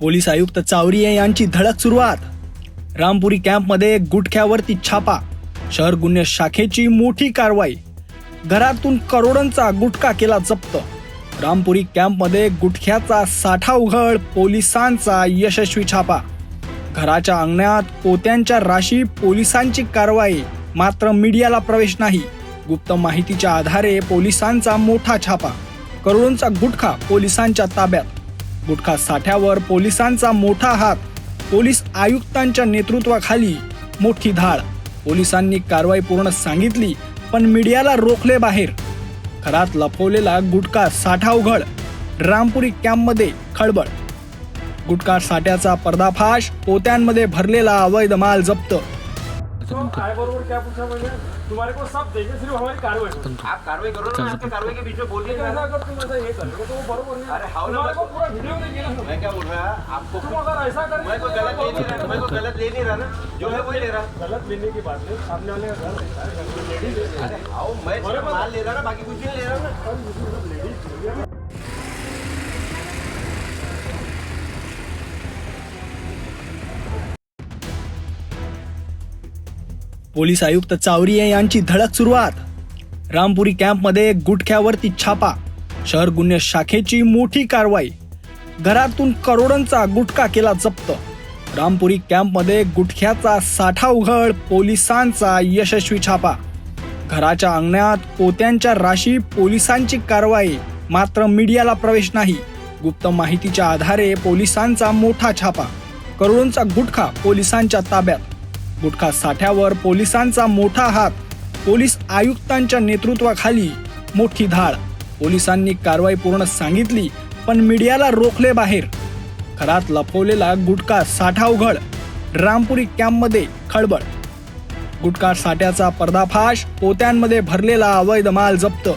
Police आयुक्त चावरिये यांची धडक सुरुवात. रामपुरी कॅम्पमध्ये गुटख्यावरती छापा. शहर गुन्हे शाखेची मोठी कारवाई. घरातून करोडांचा गुटखा केला जप्त. रामपुरी कॅम्पमध्ये गुटख्याचा साठा उघड पोलिसांचा यशस्वी छापा. घराच्या अंगणात पोत्यांच्या राशी पोलिसांची कारवाई. मात्र मीडियाला प्रवेश नाही. गुप्त माहितीच्या आधारे पोलिसांचा मोठा छापा. करोडोंचा गुटखा पोलिसांच्या ताब्यात. गुटखा साठ्यावर पोलिसांचा मोठा हात. पोलीस आयुक्तांच्या नेतृत्वाखाली मोठी धाड. पोलिसांनी कारवाई पूर्ण सांगितली पण मीडियाला रोखले बाहेर. घरात लपवलेला गुटखा साठा उघड. रामपुरी कॅम्पमध्ये खळबळ. गुटखा साठ्याचा पर्दाफाश पोत्यांमध्ये भरलेला अवैध माल जप्त. बरोबर क्या पूछा मैंने? तुम्हारे को सब देंगे सिर्फ़ हमारी कार्रवाई। आप कार्रवाई करो ना आपके कार्रवाई के बीच में ना ऐसा अगर तुम ऐसा ये करोगे तो वो बरोबर नहीं अरे हाउ ना को मैं- पूरा वीडियो देंगे ना। मैं क्या बोल रहा आपको तुम अगर ऐसा कर मैं कोई गलत ले नहीं रहा मैं कोई गलत ले नहीं रहा ना। जो है वही ले रहा। गलत लेने की बात नहीं सामने वाले का घर है लेडीज़ अरे आओ मैं माल ले रहा ना बाकी कुछ नहीं ले रहा ना। पोलीस आयुक्त चावरिये यांची धडक सुरुवात. रामपुरी कॅम्पमध्ये गुटख्यावरती छापा. शहर गुन्हे शाखेची मोठी कारवाई. घरातून करोडांचा गुटखा केला जप्त. रामपुरी कॅम्पमध्ये गुटख्याचा साठा उघड पोलिसांचा यशस्वी छापा. घराच्या अंगणात पोत्यांच्या राशी पोलिसांची कारवाई. मात्र मीडियाला प्रवेश नाही. गुप्त माहितीच्या आधारे पोलिसांचा मोठा छापा. करोडोंचा गुटखा पोलिसांच्या ताब्यात. गुटखा साठ्यावर पोलिसांचा मोठा हात पोलीस आयुक्तांच्या नेतृत्वाखाली मोठी धाड. पोलिसांनी कारवाई पूर्ण सांगितली पण मीडियाला रोखले बाहेर. घरात लपवलेला गुटखा साठा उघड रामपुरी कॅम्पमध्ये खळबळ. गुटखा साठ्याचा पर्दाफाश पोत्यांमध्ये भरलेला अवैध माल जप्त.